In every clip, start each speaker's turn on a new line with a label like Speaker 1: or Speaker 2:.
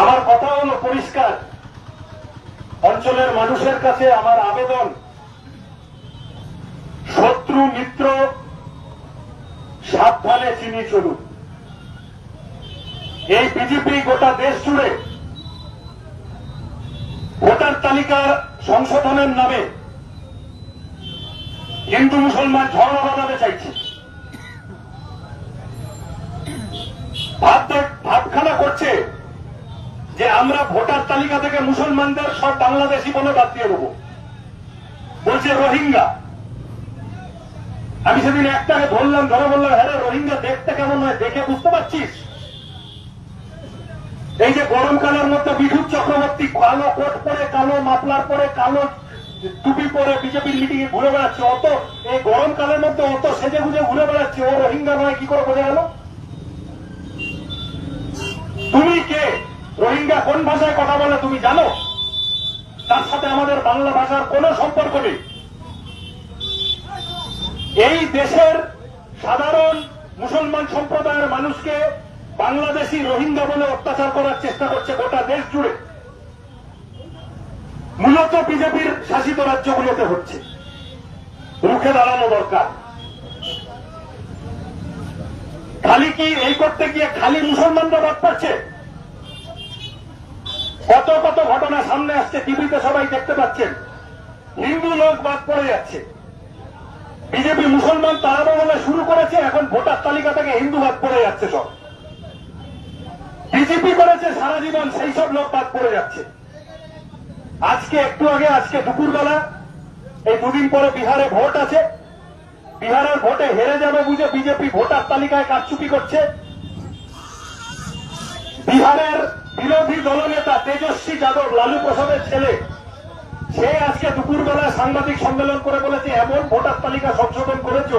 Speaker 1: আমার কথা হলো পরিষ্কার। অঞ্চলের মানুষের কাছে আমার আবেদন। শত্রু মিত্র সাবধানে চিনি চলুন এই বিজেপি গোটা দেশ জুড়ে ভোটার তালিকার সংশোধনের নামে হিন্দু মুসলমান ঝগড়া বাঁধাতে চাইছে। ভাব ভাবখানা করছে যে আমরা ভোটার তালিকা থেকে মুসলমানদের সব বাংলাদেশি বলে বাদ দিয়ে দেবো। বলছে রোহিঙ্গা। আমি সেদিন একটাকে ধরলাম, ধরে বললাম হ্যাঁ রোহিঙ্গা দেখতে কেমন হয়, দেখে বুঝতে পারছিস? এই যে গরমকালের মধ্যে বিদ্যুৎ চক্রবর্তী কালো কোট পরে, কালো মাফলার পরে, কালো টুপি পরে বিজেপির মিটিং এ ঘুরে বেড়াচ্ছে, অত এই গরমকালের মধ্যে অত সেজে গুজে ঘুরে বেড়াচ্ছে, ও রোহিঙ্গা নয়, কি করে বোঝা গেল? তুমি কে? রোহিঙ্গা কোন ভাষায় কথা বলে তুমি জানো? তার সাথে আমাদের বাংলা ভাষার কোনো সম্পর্ক নেই। এই দেশের সাধারণ মুসলমান সম্প্রদায়ের মানুষকে বাংলাদেশি রোহিঙ্গা বলে অত্যাচার করার চেষ্টা করছে গোটা দেশ জুড়ে। মূলত বিজেপির শাসিত রাজ্যগুলোতে হচ্ছে। রুখে দাঁড়ানো দরকার। খালি কি এই করতে গিয়ে খালি মুসলমানরা বাদ পাচ্ছে কত কত ঘটনা সামনে আসছে, টিভিতে সবাই দেখতে পাচ্ছেন। হিন্দু লোক বাদ পড়ে যাচ্ছে। বিজেপি মুসলমান তাড়াবো বলে শুরু করেছে, এখন ভোটার তালিকা থেকে হিন্দু বাদ পড়ে যাচ্ছে সব। বিজেপি করেছে সারা জীবন, সেই সব লোক বাদ পড়ে যাচ্ছে। আজকে, একটু আগে, আজকে দুপুরবেলা, এই দুদিন পরে বিহারে ভোট আছে। বিহারের ভোটে হেরে যাবে বুঝে বিজেপি ভোটার তালিকায় কারচুপি করছে। বিহারের বিরোধী দলনেতা তেজস্বী যাদব, লালু প্রসাদের ছেলে। সে আজকে দুপুরবেলা সাংবাদিক সম্মেলন করে বলেছে, এমন ভোটার তালিকা সংশোধন করেছ,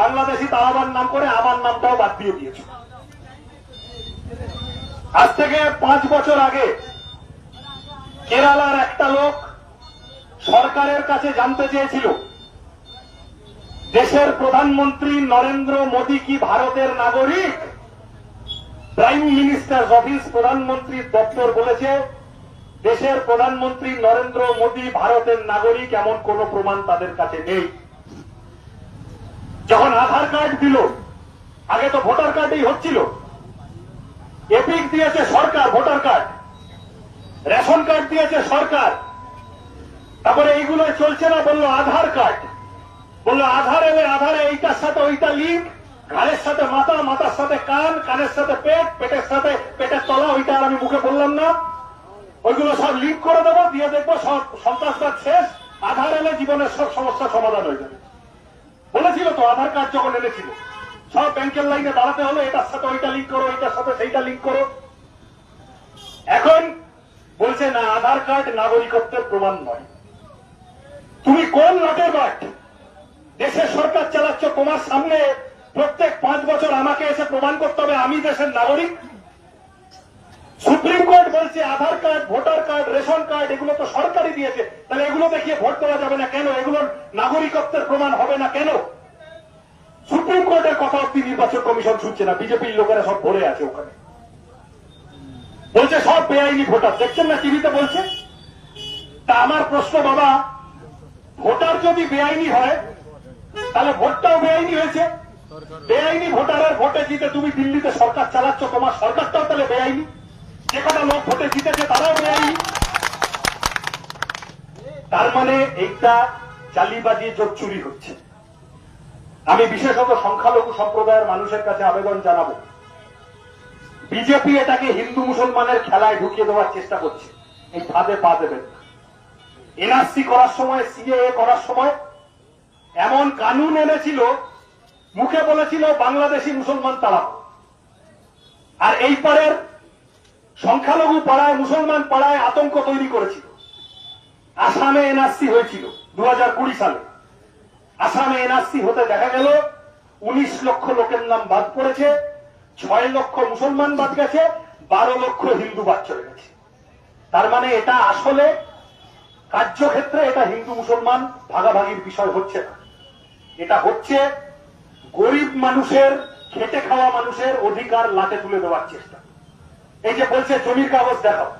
Speaker 1: বাংলাদেশি তালাবার নাম করে আমার নামটাও বাদ দিয়ে দিয়েছ। আজ থেকে পাঁচ বছর আগে কেরালার একটা লোক সরকারের কাছে জানতে চেয়েছিল, দেশের প্রধানমন্ত্রী নরেন্দ্র মোদী কি ভারতের নাগরিক? প্রাইম মিনিস্টার অফিস প্রধানমন্ত্রীর দপ্তর বলেছে দেশের প্রধানমন্ত্রী নরেন্দ্র মোদী ভারতের নাগরিক এমন কোন প্রমাণ তাদের কাছে নেই। যখন আধার কার্ড দিল, আগে তো ভোটার কার্ডই হচ্ছিল। এপিক দিয়েছে সরকার, ভোটার কার্ড। রেশন কার্ড দিয়েছে সরকার। তারপরে এইগুলো চলছে না, বলল আধার কার্ড। বলল আধার এলে আধারে এইটার সাথে ওইটা লিঙ্ক ঘাড়ের সাথে মাথা, মাথার সাথে কান, কানের সাথে পেট, পেটের সাথে পেটের তলা, ওইটা আর আমি মুখে বললাম না। ওইগুলো সব লিঙ্ক করে দেবো, দিয়ে দেখব সব সন্ত্রাসবাদ শেষ, আধার এলে জীবনের সব সমস্যার সমাধান হয়ে যাবে। বলেছিল তো, আধার কার্ড যখন এনেছিল, সব ব্যাংকের লাইনে দাঁড়াতে হলো এটার সাথে ওইটা লিঙ্ক করো, এটার সাথে সেইটা লিঙ্ক করো। এখন বলছে, না, আধার কার্ড নাগরিকত্বের প্রমাণ নয়। তুমি কোন লটে বাট দেশের সরকার চালাচ্ছ, তোমার সামনে প্রত্যেক পাঁচ বছর আমাকে এসে প্রমাণ করতে হবে আমি দেশের নাগরিক। সুপ্রিম কোর্ট বলছে Aadhaar card, voter card, ration card, এগুলো তো সরকারই দিয়েছে। তাহলে এগুলো দেখিয়ে ভোট দেওয়া যাবে না কেন? এগুলোর নাগরিকত্বের প্রমাণ হবে না কেন? সুপ্রিম কোর্টের কথা অব্দি নির্বাচন কমিশন শুনছে না, বিজেপির লোকেরা সব ভরে আছে ওখানে। বলছে সব বেআইনি ভোটার। দেখছেন না টিভিতে বলছে? তা আমার প্রশ্ন, বাবা, ভোটার যদি বেআইনি হয়, তাহলে ভোটটাও বেআইনি হয়েছে। বেআইনি ভোটারের ভোটে জিতে তুমি দিল্লিতে সরকার চালাচ্ছ, তোমার সরকারটাও তাহলে বেআইনি। যে কটা লোক ভোটে জিতেছে তারাও বেআইনি। তার মানে এইটা চালিবাজি যোগ চুরি হচ্ছে। আমি বিশেষত সংখ্যালঘু সম্প্রদায়ের মানুষের কাছে আবেদন জানাব। বিজেপি এটাকে হিন্দু মুসলমানের খেলায় ঢুকিয়ে দেওয়ার চেষ্টা করছে। এই ফাঁদে পা দেবেন এনআরসি করার সময়, সিএএ করার সময় এমন কানুন এনেছিল মুখে বলেছিল বাংলাদেশি মুসলমান তালাক। আর এই পারের সংখ্যালঘু পাড়ায়, মুসলমান পাড়ায় আতঙ্ক তৈরি করেছিল। আসামে এনআরসি হয়েছিল দু সালে। আসামে এনআরসি হতে দেখা গেল, উনিশ লক্ষ লোকের নাম বাদ পড়েছে, ছয় লক্ষ মুসলমান বাদ গেছে, বারো লক্ষ হিন্দু বাদ চলে গেছে। তার মানে এটা আসলে কার্যক্ষেত্রে এটা হিন্দু মুসলমান ভাগাভাগির বিষয় হচ্ছে না। এটা হচ্ছে গরিব মানুষের, খেটে খাওয়া মানুষের অধিকার লাটে তুলে দেওয়ার চেষ্টা। এই যে বলছে জমির কাগজ দেখাও।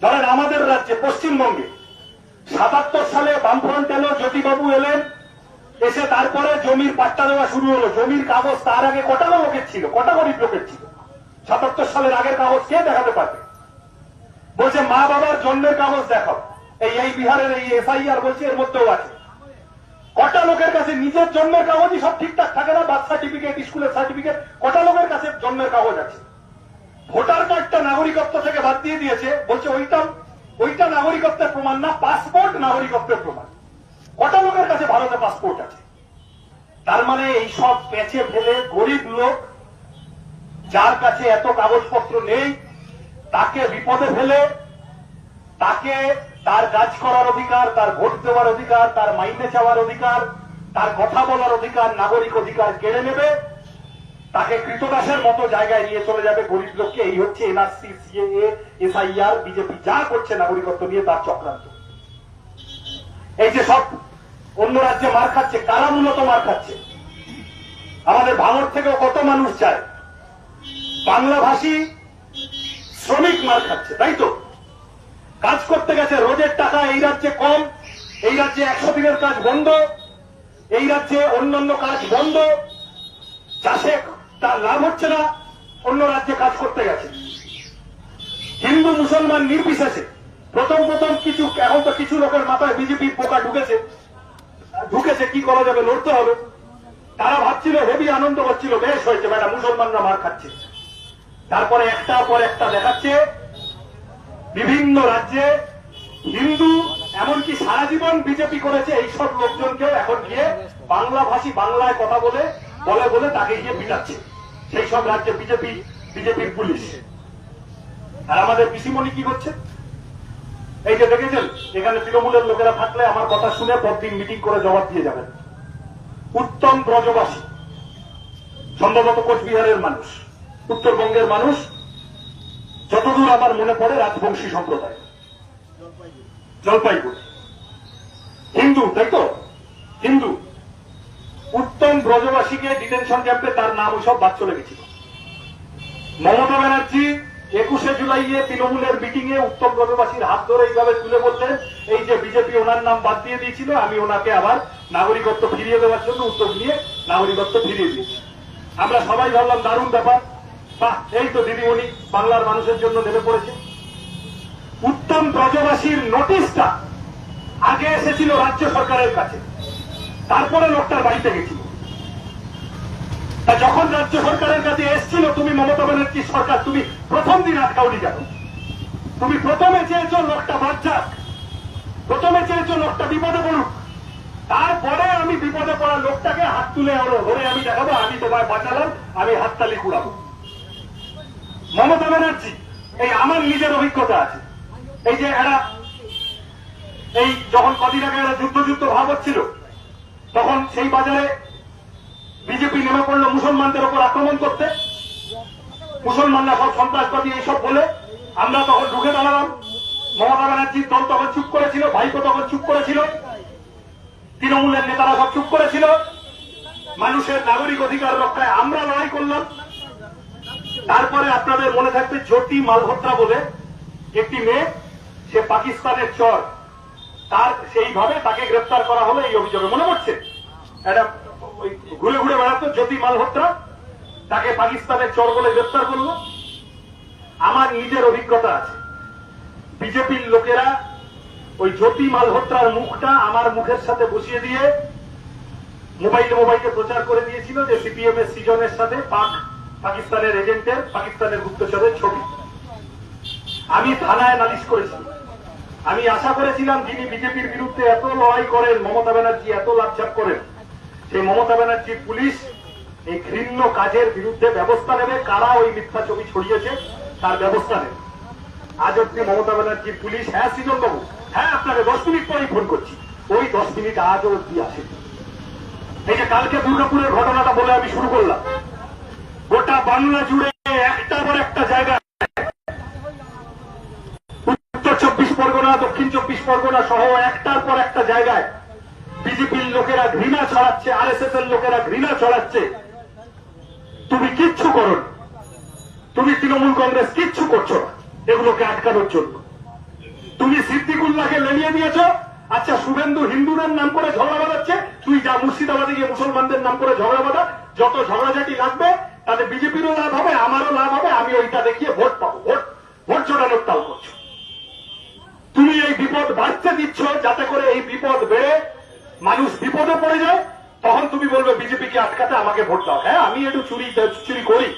Speaker 1: ধরেন আমাদের রাজ্যে, পশ্চিমবঙ্গে, সাতাত্তর সালে বামফ্রন্ট এলো, জ্যোতিবাবু এলেন, এসে তারপরে জমির পাট্টা দেওয়া শুরু হলো। জমির কাগজ তার আগে কটা লোকের ছিল? কটা গরিব লোকের ছিল? সাতাত্তর সালের আগের কাগজ কে দেখাতে পারবে? বলছে, মা বাবার জন্মের কাগজ দেখাও। এই এই বিহারের এই এসআইআর বলছে, এর মধ্যেও আছে। কটা লোকের কাছে নিজের জন্মের কাগজই সব ঠিকঠাক থাকে না? বার্থ সার্টিফিকেট, স্কুলের সার্টিফিকেট, কটা লোকের কাছে জন্মের কাগজ আছে? ভোটার কার্ডটা নাগরিকত্ব থেকে বাদ দিয়ে দিয়েছে, বলছে ওইটা ওইটা নাগরিকত্বের প্রমাণ না, পাসপোর্ট নাগরিকত্বের প্রমাণ। কটা লোকের কাছে ভারতে পাসপোর্ট আছে? তার মানে এই সব পেঁচে ফেলে গরিব লোক, যার কাছে এত কাগজপত্র নেই, তাকে বিপদে ফেলে, তাকে তার কাজ করার অধিকার, তার ভোট দেওয়ার অধিকার, তার মাইনে চাওয়ার অধিকার, তার কথা বলার অধিকার, নাগরিক অধিকার কেড়ে নেবে, তাকে কৃতদাসের মতো জায়গায় নিয়ে চলে যাবে। গরিব লোককে এই হচ্ছে এনআরসি সিএএ এসআইআর বিজেপি যা করছে নাগরিকত্ব নিয়ে তার চক্রান্ত। এই যে সব অন্য রাজ্যে মার খাচ্ছে, কারা মূলত মার খাচ্ছে? আমাদের ভাঙর থেকেও কত মানুষ চায় বাংলা ভাষী শ্রমিক মার খাচ্ছে, তাই তো? কাজ করতে গেছে, রোজের টাকা এই রাজ্যে কম, এই রাজ্যে একশো দিনের কাজ বন্ধ, এই রাজ্যে অন্যান্য কাজ বন্ধ, চাষে তার লাভ হচ্ছে না, অন্য রাজ্যে কাজ করতে গেছে। হিন্দু মুসলমান নির্বিশেষে প্রথম প্রথম কিছু, এখন তো কিছু লোকের মাথায় বিজেপির পোকা ঢুকেছে। ঢুকেছে, কি করা যাবে, লড়তে হবে। তারা ভাবছিল, হেবি আনন্দ করছিল, বেশ হয়েছে ম্যাডাম মুসলমানরা মার খাচ্ছে। তারপরে একটা পর একটা দেখাচ্ছে বিভিন্ন রাজ্যে হিন্দু, এমনকি সারা জীবন বিজেপি করেছে এইসব লোকজনকে এখন গিয়ে বাংলা ভাষী বাংলায় কথা বলে বলে বলে তাকে গিয়ে পিটাচ্ছে। সেই সব রাজ্যে বিজেপি বিজেপির পুলিশ। আর আমাদের পিসিমণি কি করছে? এই যে দেখেছেন, এখানে তৃণমূলের লোকেরা থাকলে আমার কথা শুনে পরদিন মিটিং করে জবাব দিয়ে যাবেন। উত্তম ব্রজবাসী, সম্ভবত কোচবিহারের মানুষ, উত্তরবঙ্গের মানুষ যতদূর আমার মনে পড়ে রাজবংশী সম্প্রদায়। জলপাইগুড়ি। হিন্দু, তাই তো? হিন্দু। উত্তম ব্রজবাসীকে ডিটেনশন ক্যাম্পে তার নাম ওইসব বাদ চলে গেছিল। মমতা ব্যানার্জি একুশে জুলাইয়ে তৃণমূলের মিটিং এ উত্তম ব্রজবাসীর হাত ধরে এইভাবে তুলে বললেন এই যে বিজেপি ওনার নাম বাদ দিয়ে দিয়েছিল, আমি ওনাকে আবার নাগরিকত্ব ফিরিয়ে দেওয়ার জন্য উদ্যোগ নিয়ে নাগরিকত্ব ফিরিয়ে দিয়েছি। আমরা সবাই ভাবলাম দারুণ ব্যাপার। বাহ, এই তো দিদিমণি বাংলার মানুষের জন্য নেমে পড়েছে। উত্তম ব্রজবাসীর নোটিশটা আগে এসেছিল রাজ্য সরকারের কাছে। তারপরে লোকটার বাড়িতে গেছিল। তা যখন রাজ্য সরকারের কাছে এসেছিল, তুমি মমতা ব্যানার্জি সরকার, তুমি প্রথম দিন আটকাওনি কেন তুমি প্রথমে চেয়েছো লোকটা বাচ্চাক প্রথমে চেয়েছো লোকটা বিপদে পড়ুক। তারপরে আমি বিপদে পড়া লোকটাকে হাত তুলে ধরে আমি দেখাবো, আমি তোমায় বাঁচালাম, আমি হাততালি কুড়াবো। মমতা ব্যানার্জি, এই আমার নিজের অভিজ্ঞতা আছে। এই যে এরা, এই যখন কদিন আগে এরা যুদ্ধ যুদ্ধ ভাব হচ্ছিল তখন সেই বাজারে বিজেপি নেমে পড়ল মুসলমানদের ওপর আক্রমণ করতে। মুসলমানরা সব সন্ত্রাসবাদী এইসব বলে আমরা তখন ঢুকে দাঁড়ালাম। মমতা ব্যানার্জির দল তখন চুপ করেছিল, ভাইপো তখন চুপ করেছিল, তৃণমূলের নেতারা সব চুপ করেছিল। মানুষের নাগরিক অধিকার রক্ষায় আমরা লড়াই করলাম। তারপরে আপনাদের মনে থাকবে জ্যোতি মালহোত্রা বলে একটি মেয়ে, সে পাকিস্তানের চর। তার সেইভাবে তাকে গ্রেপ্তার করা হলো এই অভিযোগে। মনে পড়ছে? একটা ঘুরে ঘুরে বেড়াতো জ্যোতি মালহোত্রা, তাকে পাকিস্তানের চর বলে গ্রেপ্তার করল। আমার নিজের অভিজ্ঞতা আছে। বিজেপির লোকেরা ওই জ্যোতি মালহোত্রার মুখটা আমার মুখের সাথে বসিয়ে দিয়ে মোবাইলে মোবাইলে প্রচার করে দিয়েছিল যে সিপিএম এর সিজনের সাথে পাক পাকিস্তানের এজেন্টের পাকিস্তানের গুপ্তচরের ছবি। আমি থানায় নালিশ করেছি। আমি আশা করেছিলাম যিনি বিজেপির বিরুদ্ধে এত লড়াই করেন, মমতা ব্যানার্জি এত লাভঝাপ করেন, সেই মমতা ব্যানার্জির পুলিশ এই ঘৃণ্য কাজের বিরুদ্ধে ব্যবস্থা নেবে। কারা ওই মিথ্যা ছবি ছড়িয়েছে, তার ব্যবস্থা নেবে। আজ অব্দি মমতা ব্যানার্জির পুলিশ হ্যাঁ সৃজন বাবু হ্যাঁ আপনাকে দশ মিনিট পরেই ফোন করছি। ওই দশ মিনিট আজও অব্দি আসে এই যে কালকে দুর্গাপুরের ঘটনাটা বলে আমি শুরু করলাম। গোটা বাংলা জুড়ে একটার পর একটা জায়গায় উত্তর চব্বিশ পরগনা, দক্ষিণ চব্বিশ পরগনা সহ একটার পর একটা জায়গায় বিজেপির লোকেরা ঘৃণা ছড়াচ্ছে আর এর লোকেরা ঘৃণা ছড়াচ্ছে। তুমি কিচ্ছু করো তুমি তৃণমূল কংগ্রেস কিচ্ছু করছ না। এগুলোকে আটকানোর জন্য। তুমি সিদ্দিকুল্লাহকে লেলিয়ে দিয়েছ। আচ্ছা শুভেন্দু হিন্দুদের নাম করে ঝগড়া বাঁধাচ্ছে। তুই যা মুর্শিদাবাদে গিয়ে মুসলমানদের নাম করে ঝগড়া বাঁধা। যত ঝগড়াঝাটি লাগবে তাতে বিজেপিরও লাভ হবে, আমারও লাভ হবে, আমি ওইটা দেখিয়ে ভোট পাবো। ভোট ভোট চড়ানোর তাল করছ। তুমি এই বিপদ বাড়তে দিচ্ছ, যাতে করে এই বিপদ বেড়ে মানুষ বিপদে পড়ে যায়, তখন তুমি বলবে, বিজেপিকে আটকাতে আমাকে ভোট দাও। হ্যাঁ আমি একটু চুরি চুরি করি।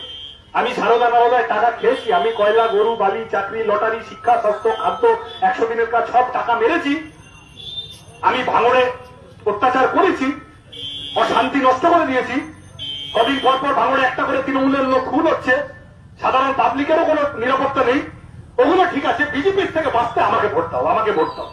Speaker 1: আমি সারদা নারদায় টাকা খেয়েছি, আমি কয়লা, গরু, বালি, চাকরি, লটারি, শিক্ষা, স্বাস্থ্য, খাদ্য, একশো দিনের কাজ, সব টাকা মেরেছি। আমি ভাঙড়ে অত্যাচার করেছি, অশান্তি নষ্ট করে দিয়েছি। কদিন পর পর ভাঙড়ে একটা করে তৃণমূলের লোক খুন হচ্ছে। সাধারণ পাবলিকেরও কোন নিরাপত্তা নেই। ওগুলো ঠিক আছে বিজেপির থেকে বাঁচতে আমাকে ভোট দাও, আমাকে ভোট দাও।